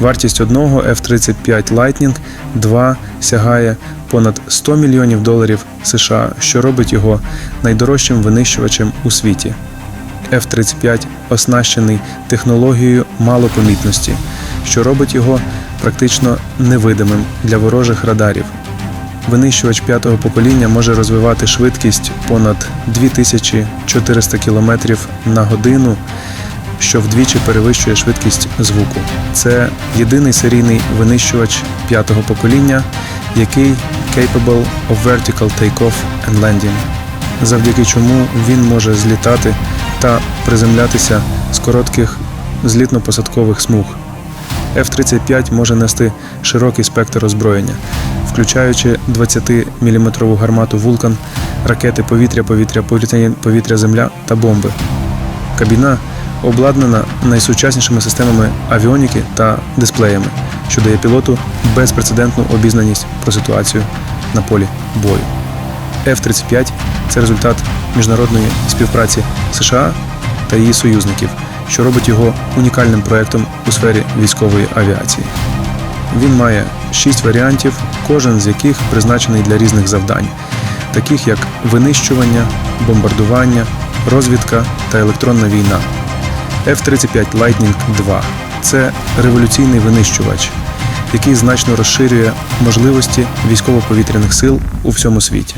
Вартість одного F-35 Lightning 2 сягає понад 100 мільйонів доларів США, що робить його найдорожчим винищувачем у світі. F-35 оснащений технологією малопомітності, що робить його практично невидимим для ворожих радарів. Винищувач п'ятого покоління може розвивати швидкість понад 2400 км на годину, що вдвічі перевищує швидкість звуку. Це єдиний серійний винищувач п'ятого покоління, який capable of vertical takeoff and landing, завдяки чому він може злітати та приземлятися з коротких злітно-посадкових смуг. F-35 може нести широкий спектр озброєння, включаючи 20-мм гармату Вулкан, ракети повітря-повітря, повітря-земля та бомби. Кабіна обладнана найсучаснішими системами авіоніки та дисплеями, що дає пілоту безпрецедентну обізнаність про ситуацію на полі бою. F-35 це результат міжнародної співпраці США та її союзників, що робить його унікальним проектом у сфері військової авіації. Він має шість варіантів, кожен з яких призначений для різних завдань, таких як винищування, бомбардування, розвідка та електронна війна. F-35 Lightning 2 це революційний винищувач, який значно розширює можливості військово-повітряних сил у всьому світі.